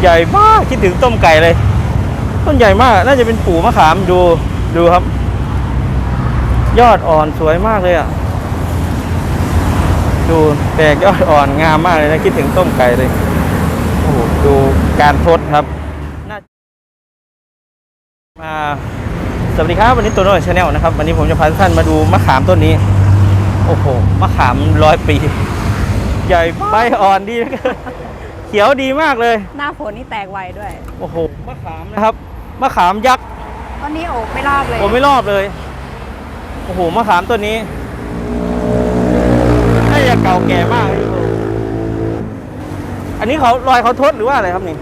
ใหญ่มากคิดถึงต้มไก่เลยต้นใหญ่มาก น่าจะเป็นปู่มะขามดูดูครับ ยอดอ่อนสวยมากเลยอะ ดูแตกยอดอ่อนงามมากเลยนะคิดถึงต้มไก่เลยโอ้โหดูการทดครับมาสวัสดีครับวันนี้ตัวโน้ตชาแนลนะครับ วันนี้ผมจะพาท่านมาดูมะขามต้นนี้ โอ้โหมะขามร้อยปี ใหญ่ใบอ่อนดีนะ เขียวดีมากเลย หน้าฝนนี่แตกไวด้วยโอ้โหมะขามนะครับมะขามยักษ์ตอนนี้โอบไม่รอบเลย ผมไม่รอบเลย โอ้โหมะขามต้นนี้น่าจะเก่าแก่มากเลยอันนี้เขารอยเขาทดหรือว่าอะไรครับนี่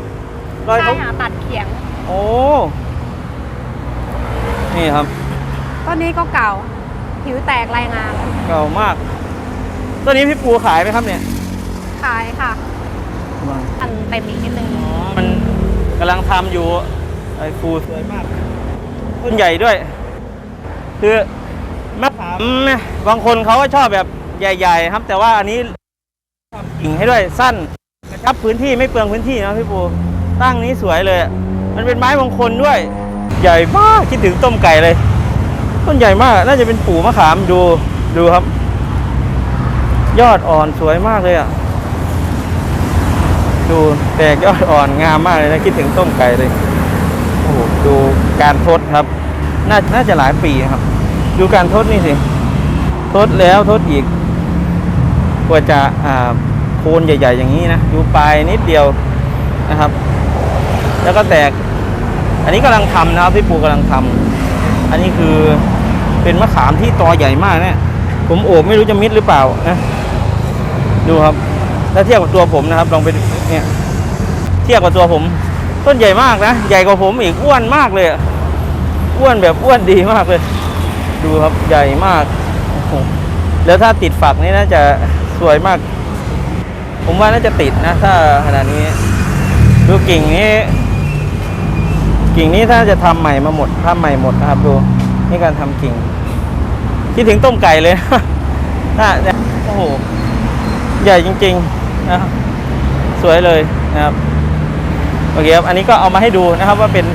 รอยใช่เขาค่ะตัดเขียง โอ้นี่ครับ ต้นนี้ก็เก่า ผิวแตกรายงานแล้วเก่ามากต้นนี้พี่ปูขายไหมครับเนี่ย ขายค่ะ อันเต็มอีกนิดนึง มันกำลังทำอยู่ไอ้ปูสวยมากต้นใหญ่ด้วย คือมะขามเนี่ยบางคนเขาก็ชอบแบบใหญ่ ๆ ครับ แต่ว่าอันนี้ทำกิ่งให้ด้วยสั้นกระชับพื้นที่ไม่เปลืองพื้นที่นะพี่ปูตั้งนี้สวยเลยอะมันเป็นไม้มงคลด้วย ใหญ่มากคิดถึงต้มไก่เลย ต้นใหญ่มาก น่าจะเป็นปู่มะขามดูดูครับ ยอดอ่อนสวยมากเลยอะ ดูแตกยอดอ่อนงามมากเลยนะคิดถึงต้มไก่เลยโอ้โหดูการทดครับ น่าน่าจะหลายปีครับ ดูการทดนี่สิทดแล้วทดอีกกว่าจะอ่าโคนใหญ่ ๆ อย่างนี้นะดูปลายนิดเดียวนะครับ แล้วก็แตก อันนี้กำลังทำนะครับพี่ปูกำลังทำอันนี้คือเป็นมะขามที่ตอใหญ่มากเนี่ยผมโอบไม่รู้จะมิดหรือเปล่านะดูครับ ถ้าเทียบกับตัวผมนะครับลองไปเนี่ยเทียบกับตัวผม ต้นใหญ่มากนะใหญ่กว่าผมอีกอ้วนมากเลยอะอ้วนแบบอ้วนดีมากเลย ดูครับใหญ่มากแล้วถ้าติดฝักนี่น่าจะสวยมาก ผมว่าน่าจะติดนะ ถ้าขนาดนี้ ดูกิ่งนี้ กิ่งนี้ถ้าจะทำใหม่มาหมดทำใหม่หมดนะครับ ดูนี่การทำกิ่งคิดถึงต้มไก่เลยน่าจะโอ้โห ใหญ่จริงๆนะครับสวยเลยนะครับโอเคครับอันนี้ก็เอามาให้ดูนะครับว่าเป็น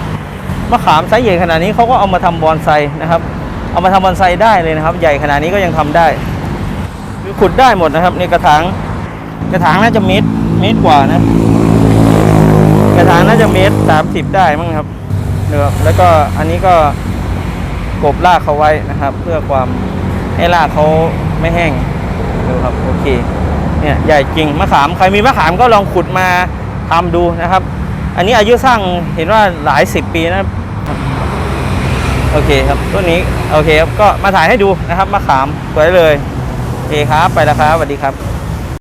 มะขามไซส์ใหญ่ขนาดนี้เขาก็เอามาทำบอนไซนะครับ เอามาทำบอนไซได้เลยนะครับ ใหญ่ขนาดนี้ก็ยังทำได้คือขุดได้หมดนะครับในกระถางกระถางน่าจะเมตรเมตรกว่านะ กระถางน่าจะเมตรสามสิบได้มั้งครับนะครับแล้วก็อันนี้ก็กบรากเขาไว้นะครับ เพื่อความให้รากเขาไม่แห้งดูครับโอเค เนี่ยใหญ่จริงมะขามใครมีมะขามก็ลองขุดมาทำดูนะครับ อันนี้อายุสร้างเห็นว่าหลายสิบปีนะโอเคครับต้นนี้โอเคครับก็มาถ่ายให้ดูนะครับมะขามสวยเลยโอเคครับไปแล้วครับสวัสดีครับ